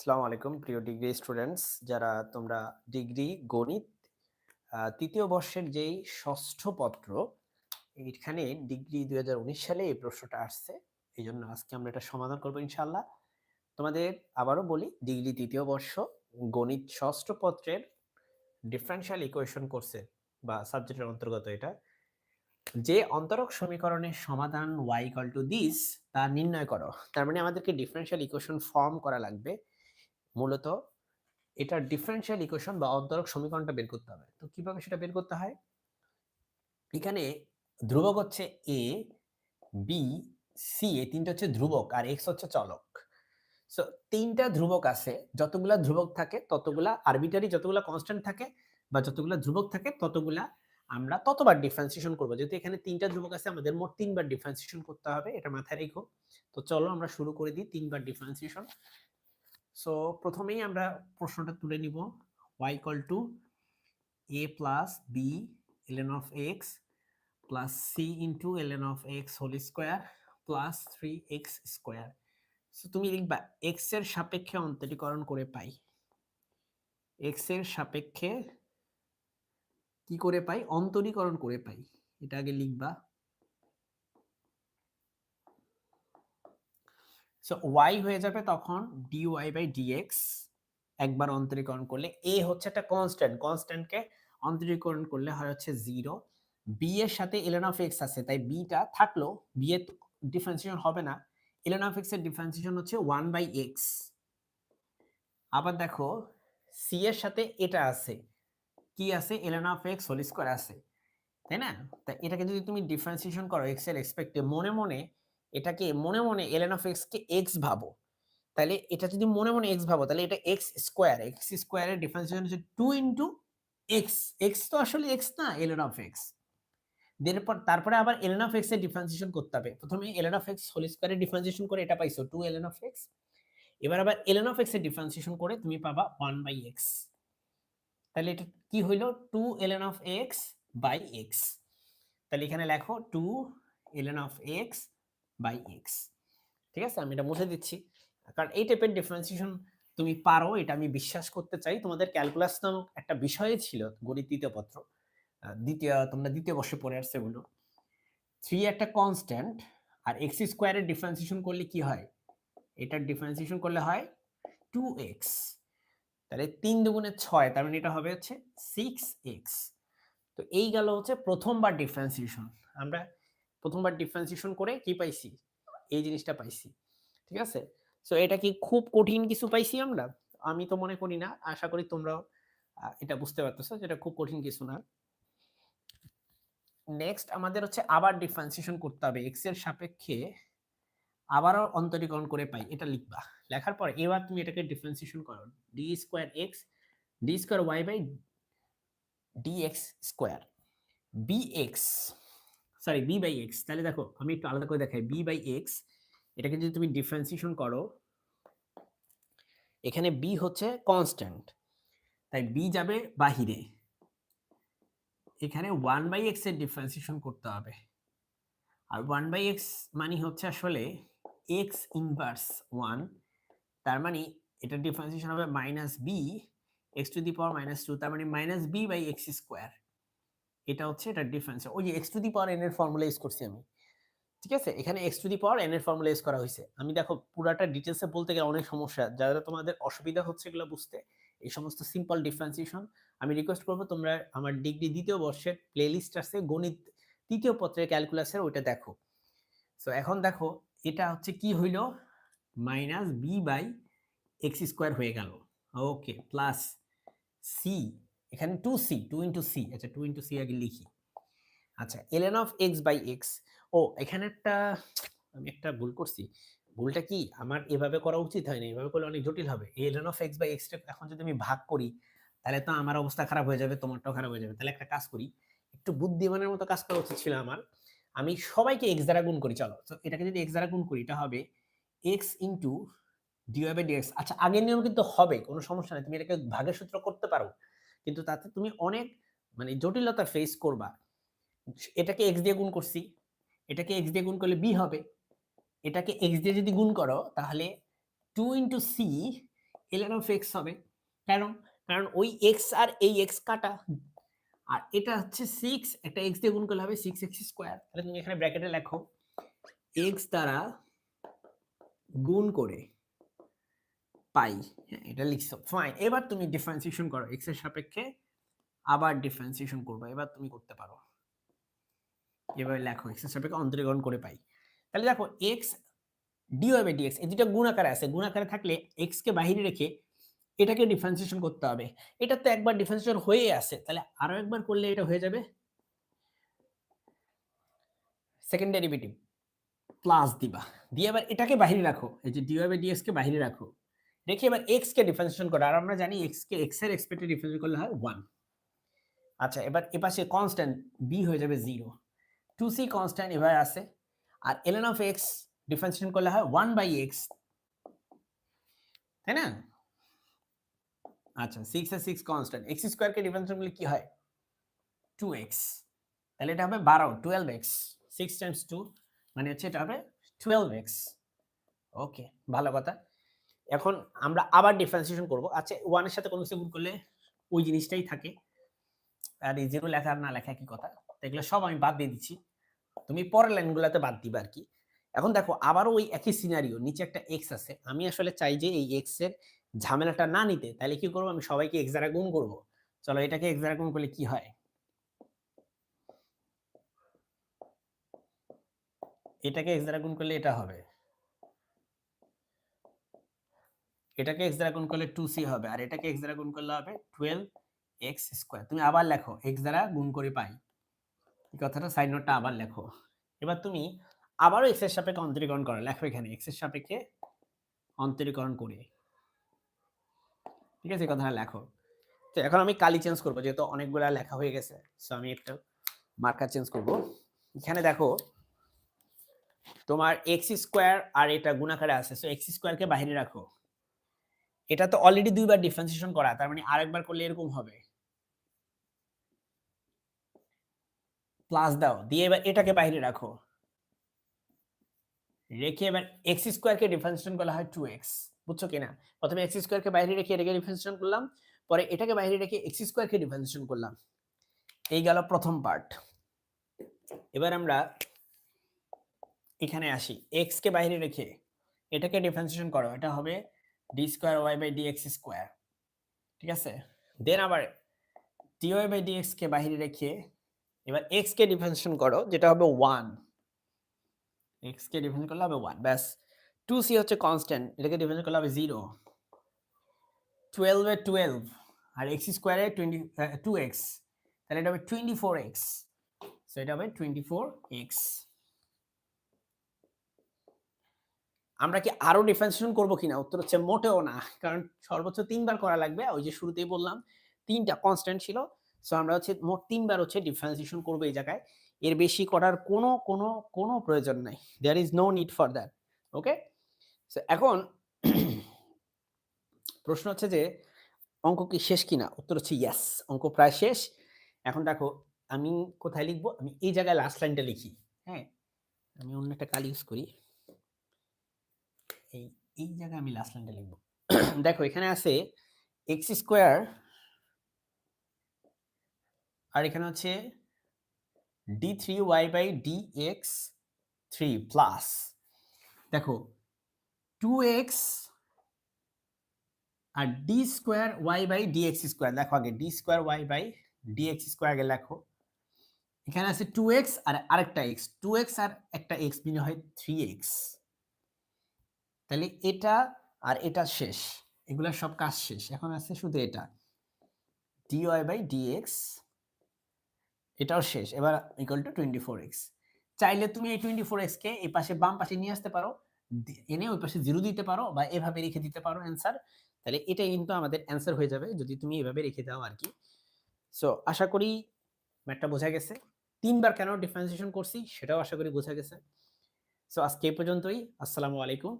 আসসালামু আলাইকুম, প্রিয় ডিগ্রি স্টুডেন্টস। যারা তোমরা ডিগ্রি, গণিত তৃতীয় বর্ষের যেই ষষ্ঠ পত্র, এখানে ডিগ্রি দুই হাজার উনিশ সালে এই প্রশ্নটা আসছে। এই জন্য আজকে আমরা এটা সমাধান করব ইনশাল্লাহ তোমাদের আবারও বলি, ডিগ্রি তৃতীয় বর্ষ, গণিত ষষ্ঠ পত্রের ডিফারেন্সিয়াল ইকুয়েশন কোর্সে, বা সাবজেক্টের অন্তর্গত এটা। যে অন্তরক সমীকরণের সমাধান y ইকাল টু দিস তা নির্ণয় করো। তার মানে আমাদেরকে ডিফারেন্সিয়াল ইকুয়েশন ফর্ম করা লাগবে। মূলত এটার ডিফারেন্সিয়াল ইকুয়েশন বা অন্তরক সমীকরণটা বের করতে হবে। তো কীভাবে সেটা বের করতে হয়? এখানে ধ্রুবক হচ্ছে এ বি সি এ তিনটা হচ্ছে ধ্রুবক আর এক্স হচ্ছে চলক। সো তিনটা ধ্রুবক আছে, যতগুলা ধ্রুবক থাকে ততগুলা আরবিটারি যতগুলা কনস্ট্যান্ট থাকে বা যতগুলা ধ্রুবক থাকে ততগুলা আমরা ততবার ডিফারেন্সিয়েশন করব। যেহেতু এখানে তিনটা ধ্রুবক আছে, আমাদের মোট তিনবার ডিফারেন্সিয়েশন করতে হবে, এটা মাথায় রেখো। তো চলো আমরা শুরু করে দিই তিনবার ডিফারেন্সিয়েশন সো প্রথমেই আমরা প্রশ্নটা তুলে নিব। Y equal to A plus B LN of X plus C into LN of X whole square plus three X square so তুমি লিখবা এক্সের সাপেক্ষে অন্তরীকরণ করে পাই। এক্সের সাপেক্ষে কি করে পাই? অন্তরীকরণ করে পাই। এটা আগে লিখবা। সো ওয়াই হয়ে যাবে তখন ডি ওয়াই বাই ডিএক্স একবার অন্তরীকরণ করলে এ হচ্ছে একটা কনস্ট্যান্ট কনস্ট্যান্টকে অন্তরীকরণ করলে হয় হচ্ছে জিরো বি এর সাথে এলেন অফ এক্স আছে, তাই বিটা থাকল বি এর ডিফারেন্সিয়েশন হবে না। এলেন অফ এক্সের ডিফারেন্সিয়েশন হচ্ছে ওয়ান বাই এক্স আবার দেখো সি এর সাথে এটা আছে, কি আছে? এলেন অফ এক্স হোল স্কোয়ার আছে, তাই না? তা এটাকে যদি তুমি ডিফারেন্সিয়েশন করো এক্সের এক্সপেক্টে মনে মনে এটাকে মনে মনে এলেন অফ এক্স কে এক্স ভাবো। তাহলে এটা যদি মনে মনে এক্স ভাবো তাহলে এটা এক্স স্কোয়ার এক্স স্কোয়ারের ডিফারেন্সিয়েশন হচ্ছে টু ইন্টু এক্স এক্স তো আসলে এক্স না এলেন অফ এক্স এরপর তারপরে আবার এলেন অফ এক্সের ডিফারেন্সিয়েশন করতে হবে। প্রথমে এলেন অফ এক্স হোল স্কোয়ারের ডিফারেন্সিয়েশন করে এটা পাইছো টু এলেন অফ এক্স এবার আবার এলেন অফ এক্সের ডিফারেন্সিয়েশন করে তুমি পাবা ওয়ান বাই এক্স তাহলে এটা কি হইল? টু এলেন অফ এক্স বাই এক্স তাহলে এখানে লেখো টু এলেন অফ এক্স বাই এক্স ঠিক আছে? আমি এটা মুছে দিচ্ছি। কারণ এই টাইপের ডিফারেন্সিয়েশন তুমি পারো, এটা আমি বিশ্বাস করতে চাই। তোমাদের ক্যালকুলাস নামক একটা বিষয়ে ছিল, গণিত তৃতীয় পত্র। দ্বিতীয়, তোমরা দ্বিতীয় বর্ষে পড়ে আসছে এগুলো। থ্রি একটা কনস্ট্যান্ট আর এক্স স্কোয়ারের ডিফারেন্সিয়েশন করলে কি হয়? এটার ডিফারেন্সিয়েশন করলে হয় টু এক্স তাহলে তিন দুগুণে ছয়, তার মানে এটা হবে হচ্ছে সিক্স এক্স তো এই গেল হচ্ছে প্রথমবার ডিফারেন্সিয়েশন আমরা প্রথমবার ডিফারেন্সিয়েশন করে কি পাইছি? এই জিনিসটা পাইছি। ঠিক আছে? সো এটা কি খুব কঠিন কিছু পাইছি আমরা? আমি তো মনে করি না। আশা করি তোমরাও এটা বুঝতে পারতেছো যেটা খুব কঠিন কিছু না। নেক্সট আমাদের হচ্ছে আবার ডিফারেন্সিয়েশন করতে হবে। এক্সের সাপেক্ষে আবারও অন্তরীকরণ করে পাই। এটা লিখবা। লেখার পর এবার তুমি এটাকে ডিফারেন্সিয়েশন করো। D square X D square Y by D X square B X sorry B by X তাহলে দেখো, আমি একটু আলাদা করে দেখাই। বি বাই এক্স এটাকে যদি তুমি ডিফারেন্সিয়েশন করো, এখানে বি হচ্ছে কনস্ট্যান্ট তাই বি যাবে বাহিরে। এখানে ওয়ান বাই এক্সের ডিফারেন্সিয়েশন করতে হবে। আর ওয়ান বাই এক্স মানে হচ্ছে আসলে এক্স ইনভার্স ওয়ান তার মানে এটা ডিফারেন্সিয়েশন হবে minus B X to the power minus two তার মানে minus B by X square এটা হচ্ছে এটা ডিফারেন্স ওই যে X to the power N এর ফর্মুলা ইউজ করছি আমি। ঠিক আছে? এখানে X to the power N এর ফর্মুলা ইউজ করা হয়েছে। আমি দেখো পুরাটা ডিটেলসে বলতে গেলে অনেক সমস্যা। যারা তোমাদের অসুবিধা হচ্ছে এগুলো বুঝতে, এই সমস্ত সিম্পল ডিফারেন্সিয়েশন আমি রিকোয়েস্ট করব তোমরা আমার ডিগ্রি দ্বিতীয় বর্ষের প্লেলিস্ট আছে, গণিত তৃতীয় পত্রের ক্যালকুলাসের ওইটা দেখো। সো এখন দেখো এটা হচ্ছে কি হইল? Minus B by X square হয়ে গেল। ওকে প্লাস সি এখানে two C two into C আচ্ছা টু ইন্টু সি আগে লিখি। আচ্ছা LN of X by X ও, এখানে একটা, আমি একটা ভুল করছি। ভুলটা কি? আমার এভাবে করা উচিত হয়নি এভাবে করলে অনেক জটিল হবে। LN of X by X এখন যদি আমি ভাগ করি, তাহলে তো আমার অবস্থা খারাপ হয়ে যাবে, তোমারটাও খারাপ হয়ে যাবে। তাহলে একটা কাজ করি, একটু বুদ্ধিমানের মতো কাজ করা উচিত ছিল আমার। আমি সবাইকে এক্স দ্বারা গুণ করি, চলো। তো এটাকে যদি এক্স দ্বারা গুণ করি, এটা হবে X into D Y by D X আচ্ছা আগের নিয়ম কিন্তু হবে, কোনো সমস্যা নেই, তুমি এটাকে ভাগের সূত্র করতে পারো। কিন্তু তাতে তুমি অনেক মানে জটিলতা ফেস করবা। এটাকে এক্স দিয়ে গুণ করছি, এটাকে এক্স দিয়ে গুণ করলে বি হবে, এটাকে এক্স দিয়ে যদি গুণ করো, তাহলে two into C LN of X হবে। কেন? কারণ ওই এক্স আর এই এক্স কাটা। আর এটা হচ্ছে সিক্স একটা এক্স দিয়ে গুণ করলে হবে সিক্স এক্স স্কোয়ার তাহলে তুমি এখানে ব্র্যাকেটে লেখো এক্স দ্বারা গুণ করে পাই। হ্যাঁ এটা লিখছো। ফাইন এবার তুমি ডিফারেন্সিয়েশন করো। এক্সের সাপেক্ষে আবার ডিফারেন্সিয়েশন করবে। এবার তুমি করতে পারো। এভাবে লেখো এক্সের সাপেক্ষে অন্তরীকরণ করে পাই। তাহলে দেখো এক্স ডিওয়াই বাই ডিএক্স এই দুটো গুণাকারে আছে। গুণাকারে থাকলে এক্স কে বাহিরে রেখে এটাকে ডিফারেন্সিয়েশন করতে হবে। এটা তো একবার ডিফারেন্সিয়েশন হয়ে আছে। তাহলে আরও একবার করলে এটা হয়ে যাবে। সেকেন্ড ডেরিভেটিভ প্লাস দিবা। দিয়ে এবার এটাকে বাহিরে রাখো। এই যে ডিওয়াই বাই ডিএক্স কে বাহিরে রাখো। রেখে এবার এক্স কে ডিফারেন্সিয়েশন করো, আর আমরা জানি এক্স কে এক্সের এক্সপেক্টেড ডিফারেন্সিয়েশন করলে হয় ওয়ান আচ্ছা এবার এপাশে কনস্ট্যান্ট বি হয়ে যাবে জিরো টু সি কনস্ট্যান্ট এবার আছে আর এলএন অফ এক্স ডিফারেন্সিয়েশন করলে হয় ওয়ান বাই এক্স তাই না? আচ্ছা সিক্স আর সিক্স কনস্ট্যান্ট এক্স স্কোয়ারকে ডিফারেন্সিয়েশন করলে কি হয়? টু এক্স তাহলে এটা হবে বারো twelve X six times two মানে হচ্ছে এটা হবে টুয়েলভ এক্স ওকে ভালো কথা। এখন আমরা আবার ডিফারেন্সিয়েশন করব। আচ্ছা ওয়ানের সাথে কোনো কিছু গুণ করলে ওই জিনিসটাই থাকে। আর এই জিরো লেখা আর না লেখা কি কথা। এগুলো সব আমি বাদ দিয়ে দিচ্ছি। তুমি পরের লাইনগুলোতে বাদ দিবে আর কি। এখন দেখো, আবারও ওই একই সিনারিও নিচে একটা এক্স আছে। আমি আসলে চাই যে এই এক্সের ঝামেলাটা না নিতে, তাহলে কি করব? আমি সবাইকে এক্স দ্বারা গুণ করব। চলো, এটাকে এক্স দ্বারা গুণ করলে কি হয়? এটাকে এক্স দ্বারা গুণ করলে এটা হবে। এটাকে এক্স দ্বারা গুণ করলে টু সি হবে, আর এটাকে এক্স দ্বারা গুণ করলে হবে টুয়েলভ এক্স স্কোয়ার তুমি আবার লেখো এক্স দ্বারা গুণ করে পাই। এই কথাটা সাইড নোটটা আবার লেখো। এবার তুমি আবারও এক্সের সাপেক্ষে অন্তরীকরণ করো। লেখো এখানে এক্সের সাপেক্ষে অন্তরীকরণ করে। ঠিক আছে, এই কথাটা লেখো। তো এখন আমি কালি চেঞ্জ করব, যেহেতু অনেকগুলা লেখা হয়ে গেছে সো আমি একটা মার্কার চেঞ্জ করব। এখানে দেখো, তোমার এক্স স্কোয়ার আর এটা গুণাকারে আছে সো এক্স স্কোয়ারকে বাইরে রাখো। এটা তো অলরেডি দুইবার ডিফারেন্সিয়েশন করা, তার মানে আরেকবার করলে এরকম হবে। প্লাস দাও, দিয়ে এবার এটাকে বাইরে রাখো। রেখে এবার এক্স স্কোয়ারকে ডিফারেন্সিয়েশন করা হয় টু এক্স বুঝছ কিনা? প্রথমে এক্স স্কোয়ারকে বাইরে রেখে এটাকে ডিফারেন্সিয়েশন করলাম, পরে এটাকে বাইরে রেখে এক্স স্কোয়ারকে ডিফারেন্সিয়েশন করলাম। এই গেল প্রথম পার্ট এবার আমরা এখানে আসি এক্স কে বাইরে রেখে এটাকে ডিফারেন্সিয়েশন করো, এটা হবে D square Y by D X square ঠিক আছে? দেন আবার D Y by D X কে বাইরে রেখে এবার এক্স কে ডিফারেন্সিয়েশন করো, যেটা হবে ওয়ান এক্স কে ডিফারেন্স করলে হবে ওয়ান ব্যাস। টু সি হচ্ছে কনস্ট্যান্ট এটাকে ডিফারেন্স করলে হবে জিরো টুয়েলভে টুয়েলভ আর এক্স স্কোয়ারে টোয়েন্টি টু এক্স তাহলে এটা হবে টোয়েন্টি ফোর এক্স সো এটা হবে টোয়েন্টি ফোর এক্স আমরা কি আরও ডিফারেন্সিয়েশন করব কিনা? উত্তর হচ্ছে মোটেও না। কারণ সর্বোচ্চ তিনবার করা লাগবে। ওই যে শুরুতেই বললাম, তিনটা কনস্ট্যান্ট ছিল। সো আমরা হচ্ছে মোট তিনবার হচ্ছে ডিফারেন্সিয়েশন করব এই জায়গায়। এর বেশি করার কোনো কোনো কোনো প্রয়োজন নাই। There is no need for that okay so এখন প্রশ্ন হচ্ছে যে, অঙ্ক কি শেষ কিনা? উত্তর হচ্ছে ইয়াস অঙ্ক প্রায় শেষ। এখন দেখো, আমি কোথায় লিখব? আমি এই জায়গায় লাস্ট লাইনটা লিখি হ্যাঁ? আমি অন্য একটা কাল ইউজ করি। এই এই জায়গায় আমি লাস্ট লাইনটা লিখব। দেখো, এখানে আছে এক্স স্কোয়ার আর এখানে হচ্ছে D three Y by D X three plus দেখো two x R D square Y by D X square দেখো আগে D square Y by D X square আগে লেখো। এখানে আছে টু এক্স আর আরেকটা এক্স টু এক্স আর একটা এক্স মিলে হয় থ্রি এক্স তাহলে এটা আর এটা শেষ। এগুলা সব কাজ শেষ। এখন আছে শুধু এটা। D Y by D X এটাও শেষ। এবার equal to twenty four X চাইলে তুমি এই টোয়েন্টি ফোর এক্সকে এই পাশে বাম পাশে নিয়ে আসতে পারো। এনে ওই পাশে জিরো দিতে পারো বা এভাবে রেখে দিতে পারো অ্যান্সার তাহলে এটাই কিন্তু আমাদের অ্যান্সার হয়ে যাবে যদি তুমি এভাবে রেখে দাও আর কি। সো আশা করি ম্যাটটা বোঝা গেছে। তিনবার কেন ডিফারেন্সিয়েশন করছি সেটাও আশা করি বোঝা গেছে। সো আজকে এই পর্যন্তই। আসসালামু আলাইকুম।